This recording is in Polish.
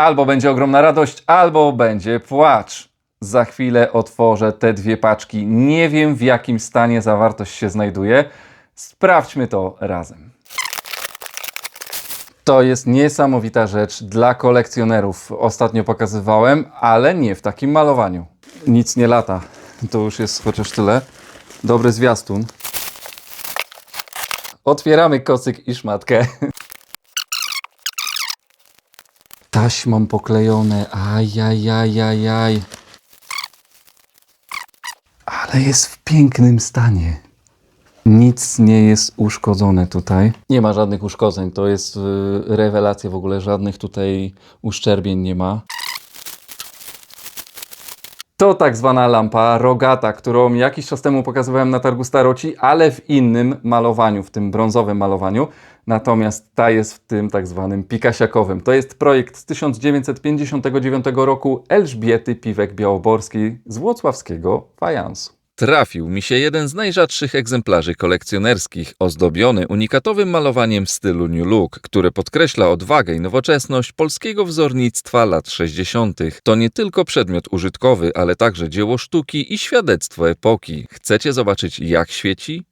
Albo będzie ogromna radość, albo będzie płacz. Za chwilę otworzę te dwie paczki. Nie wiem w jakim stanie zawartość się znajduje. Sprawdźmy to razem. To jest niesamowita rzecz dla kolekcjonerów. Ostatnio pokazywałem, ale nie w takim malowaniu. Nic nie lata. To już jest chociaż tyle. Dobry zwiastun. Otwieramy kocyk i szmatkę. Taśmą poklejone. Ajajajajaj. Ale jest w pięknym stanie. Nic nie jest uszkodzone tutaj. Nie ma żadnych uszkodzeń. To jest y, rewelacja w ogóle. Żadnych tutaj uszczerbień nie ma. To tak zwana lampa rogata, którą jakiś czas temu pokazywałem na targu Staroci, ale w innym malowaniu, w tym brązowym malowaniu. Natomiast ta jest w tym tak zwanym pikasiakowym. To jest projekt z 1959 roku Elżbiety Piwek-Białoborskiej z włocławskiego fajansu. Trafił mi się jeden z najrzadszych egzemplarzy kolekcjonerskich, ozdobiony unikatowym malowaniem w stylu New Look, które podkreśla odwagę i nowoczesność polskiego wzornictwa lat 60. To nie tylko przedmiot użytkowy, ale także dzieło sztuki i świadectwo epoki. Chcecie zobaczyć jak świeci?